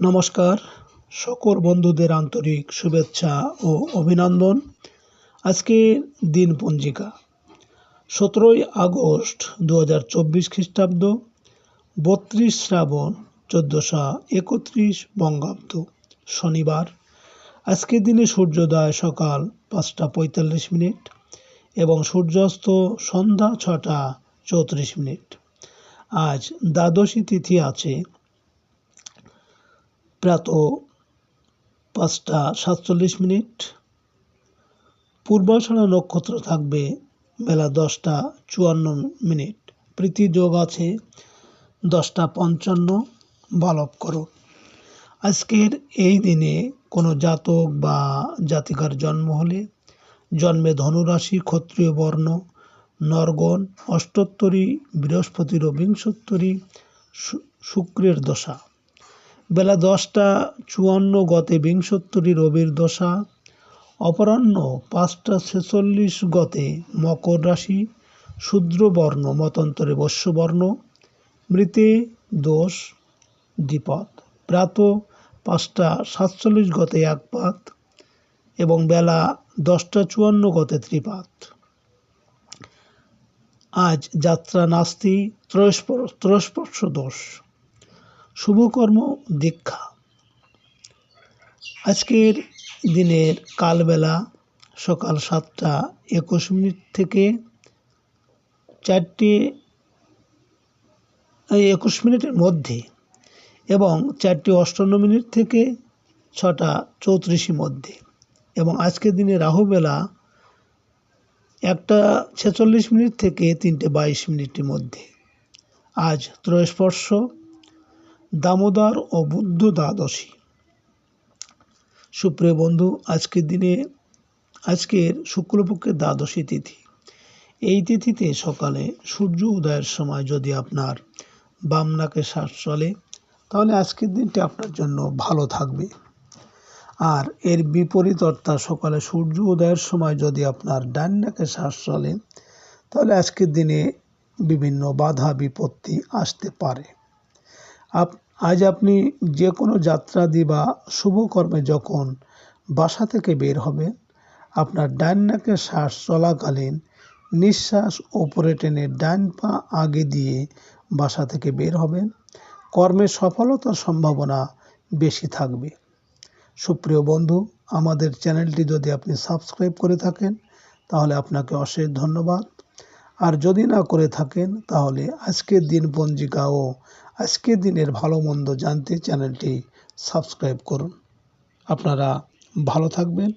নমস্কার। সকল বন্ধুদের আন্তরিক শুভেচ্ছা ও অভিনন্দন। আজকে দিন পঞ্জিকা। সতেরোই আগস্ট দু হাজার চব্বিশ খ্রিস্টাব্দ, বত্রিশ শ্রাবণ চোদ্দোশো একত্রিশ বঙ্গাব্দ, শনিবার। আজকের দিনে সূর্যোদয় সকাল পাঁচটা পঁয়তাল্লিশ মিনিট এবং সূর্যাস্ত সন্ধ্যা ছটা চৌত্রিশ মিনিট। আজ দ্বাদশী তিথি আছে প্রাত পাঁচটা সাতচল্লিশ মিনিট। পূর্বাষাঢ়া নক্ষত্র থাকবে বেলা দশটা চুয়ান্ন মিনিট। প্রীতি যোগ আছে দশটা পঞ্চান্ন। বালব করো। আজকের এই দিনে কোনো জাতক বা জাতিকার জন্ম হলে জন্মে ধনুরাশি, ক্ষত্রিয় বর্ণ, নরগণ, অষ্টোত্তরী, বৃহস্পতির বিংশোত্তরী শুক্রের দশা। বেলা দশটা চুয়ান্ন গতে বিংশোত্তরী রবির দশা, অপরাহ্ন পাঁচটা ছেচল্লিশ গতে মকর রাশি শূদ্রবর্ণ মতান্তরে বস্যবর্ণ মৃতে দোষ, দ্বিপদ। প্রাত পাঁচটা সাতচল্লিশ গতে একপাত এবং বেলা দশটা চুয়ান্ন গতে ত্রিপাত। আজ যাত্রা নাস্তি ত্রয়স্পর্শ দোষ। শুভকর্ম দীক্ষা। আজকের দিনের কালবেলা সকাল সাতটা একুশ মিনিট থেকে চারটে একুশ মিনিটের মধ্যে এবং চারটে অষ্টান্ন মিনিট থেকে ছটা চৌত্রিশের মধ্যে এবং আজকের দিনে রাহুবেলা একটা ছেচল্লিশ মিনিট থেকে তিনটে বাইশ মিনিটের মধ্যে। আজ ত্রয়স্পর্শ দামোদর ও বুদ্ধ দ্বাদশী। সুপ্রিয় বন্ধু, আজকের দিনে, আজকের শুক্লপক্ষের দ্বাদশী তিথি। এই তিথিতে সকালে সূর্য উদয়ের সময় যদি আপনার বাম নাকে শ্বাস চলে, তাহলে আজকের দিনটি আপনার জন্য ভালো থাকবে। আর এর বিপরীত অর্থাৎ সকালে সূর্য উদয়ের সময় যদি আপনার ডান নাকে শ্বাস চলে, তাহলে আজকের দিনে বিভিন্ন বাধা বিপত্তি আসতে পারে। আপ আজ আপনি যে কোনো যাত্রাদি বা শুভকর্মে যখন বাসা থেকে বের হবেন, আপনার ডান নাকে শ্বাস চলাকালীন নিঃশ্বাস ওপরে টেনে ডান পা আগে দিয়ে বাসা থেকে বের হবেন। কর্মের সফলতার সম্ভাবনা বেশি থাকবে। সুপ্রিয় বন্ধু, আমাদের চ্যানেলটি যদি আপনি সাবস্ক্রাইব করে থাকেন, তাহলে আপনাকে অশেষ ধন্যবাদ। আর যদি না করে থাকেন, তাহলে আজকের দিন পঞ্জিকা ও আজকের দিনের ভালো মন্দ জানতে চ্যানেলটি সাবস্ক্রাইব করুন। আপনারা ভালো থাকবেন।